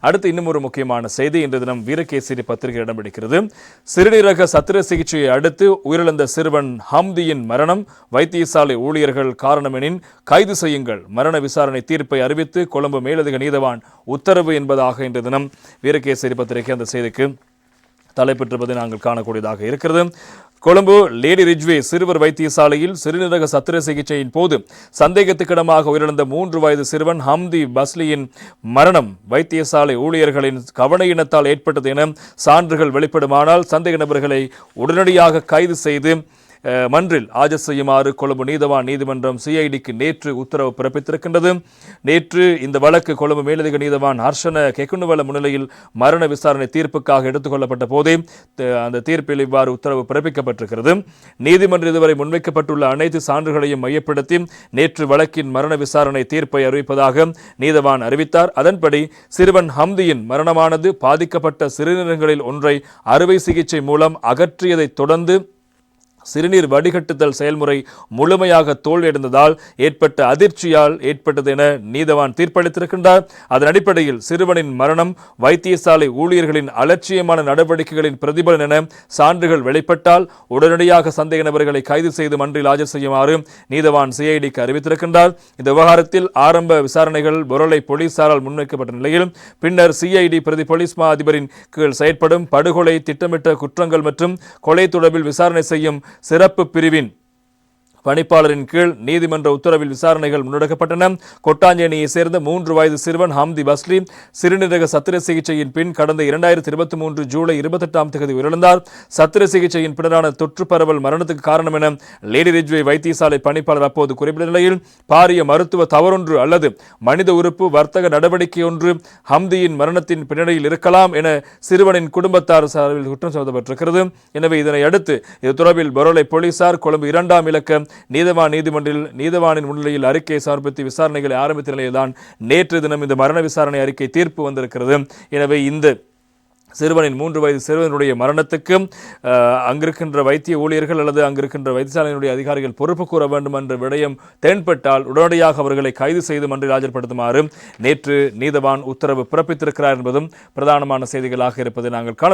அடுத்து இன்னும் ஒரு முக்கியமான செய்தி. இன்று தினம் வீரகேசரி பத்திரிகை இடம் பிடிக்கிறது. சிறுநீரக சத்திர சிகிச்சையை அடுத்து உயிரிழந்த சிறுவன் ஹம்தியின் மரணம். வைத்தியசாலை ஊழியர்கள் காரணமெனின் கைது செய்யுங்கள். மரண விசாரணை தீர்ப்பை அறிவித்து கொழும்பு மேலதிக நீதவான் உத்தரவு என்பதாக இன்று தினம் வீரகேசரி பத்திரிகை அந்த செய்திக்கு தலைப்பெற்றிருப்பதை நாங்கள் காணக்கூடியதாக இருக்கிறது. கொழும்பு லேடி ரிஜ்வே சிறுவர் வைத்தியசாலையில் சிறுநீரக சத்திர சிகிச்சையின் போது சந்தேகத்துக்கிடமாக உயிரிழந்த மூன்று வயது சிறுவன் ஹம்தி பஸ்லியின் மரணம் வைத்தியசாலை ஊழியர்களின் கவனையினத்தால் ஏற்பட்டது என சான்றுகள் வெளிப்படுமானால் சந்தேக நபர்களை உடனடியாக கைது செய்து மன்றில் ஆஜர் செய்யுமாறு கொழும்பு நீதவான் நீதிமன்றம் சிஐடிக்கு நேற்று உத்தரவு பிறப்பித்திருக்கின்றது. நேற்று இந்த வழக்கு கொழும்பு மேலதிக நீதவான் ஹர்ஷன கெக்குண்டுவல முன்னிலையில் மரண விசாரணை தீர்ப்புக்காக எடுத்துக்கொள்ளப்பட்ட போதே அந்த தீர்ப்பில் இவ்வாறு உத்தரவு பிறப்பிக்கப்பட்டிருக்கிறது. நீதிமன்றம் இதுவரை முன்வைக்கப்பட்டுள்ள அனைத்து சான்றுகளையும் மையப்படுத்தி நேற்று வழக்கின் மரண விசாரணை தீர்ப்பை அறிவிப்பதாக நீதவான் அறிவித்தார். அதன்படி சிறுவன் ஹம்தியின் மரணமானது பாதிக்கப்பட்ட சிறுநீரகங்களில் ஒன்றை அறுவை சிகிச்சை மூலம் அகற்றியதைத் தொடர்ந்து சிறுநீர் வடிகட்டுதல் செயல்முறை முழுமையாக தோல்வியடைந்ததால் ஏற்பட்ட அதிர்ச்சியால் ஏற்பட்டது என நீதவான் தீர்ப்பளித்திருக்கின்றார். அதன் அடிப்படையில் சிறுவனின் மரணம் வைத்தியசாலை ஊழியர்களின் அலட்சியமான நடவடிக்கைகளின் பிரதிபலன் என சான்றுகள் வெளிப்பட்டால் உடனடியாக சந்தேக நபர்களை கைது செய்து மன்றில் ஆஜர் செய்யுமாறு நீதவான் சிஐடிக்கு அறிவித்திருக்கின்றார். இந்த விவகாரத்தில் ஆரம்ப விசாரணைகள் பொருளை போலீசாரால் முன்வைக்கப்பட்ட நிலையில் பின்னர் சிஐடி பிரதி போலீஸ் மா அதிபரின் கீழ் செயற்படும் படுகொலை திட்டமிட்ட குற்றங்கள் மற்றும் கொலை தொடர்பில் விசாரணை செய்யும் சிறப்பு பிரிவின் பணிப்பாளரின் கீழ் நீதிமன்ற உத்தரவில் விசாரணைகள் முன்னெடுக்கப்பட்டன. கொட்டாஞ்சேனியை சேர்ந்த மூன்று வயது சிறுவன் ஹம்தி பஸ்லி சிறுநீரக சத்திர சிகிச்சையின் பின் கடந்த இரண்டாயிரத்தி இருபத்தி மூன்று ஜூலை இருபத்தெட்டாம் தேதி உயிரிழந்தார். சத்திர சிகிச்சையின் பின்னரான தொற்று பரவல் மரணத்துக்கு காரணம் என லேடி ரிஜ்வே வைத்தியசாலை பணிப்பாளர் அப்போது குறிப்பிட்ட நிலையில் பாரிய மருத்துவ தவறொன்று அல்லது மனித உறுப்பு வர்த்தக நடவடிக்கை ஒன்று ஹம்தியின் மரணத்தின் பின்னணியில் இருக்கலாம் என சிறுவனின் குடும்பத்தார் சார்பில் குற்றம் சுமத்தப்பட்டிருக்கிறது எனவே இதனை அடுத்து இது தொடர்பில் பரோலை போலீசார் கொழும்பு இரண்டாம் இலக்க நீதவான் நீதிமன்றில் நீதவானின் முன்னிலையில் அறிக்கையை சமர்ப்பித்து விசாரணைகளை ஆரம்பித்த நிலையில்தான் நேற்று தினம் இந்த மரண விசாரணை அறிக்கை தீர்ப்பு வந்திருக்கிறது. எனவே இந்த சிறுவனின் மூன்று வயது சிறுவனுடைய மரணத்துக்கு அங்கிருக்கின்ற வைத்திய ஊழியர்கள் அல்லது அங்கிருக்கின்ற வைத்தியசாலையினுடைய அதிகாரிகள் பொறுப்பு கூற வேண்டும் என்ற விடயம் தென்பட்டால் உடனடியாக அவர்களை கைது செய்து மன்றில் ஆஜர்படுத்துமாறு நேற்று நீதவான் உத்தரவு பிறப்பித்திருக்கிறார் என்பதும் பிரதானமான செய்திகளாக இருப்பதை நாங்கள் காண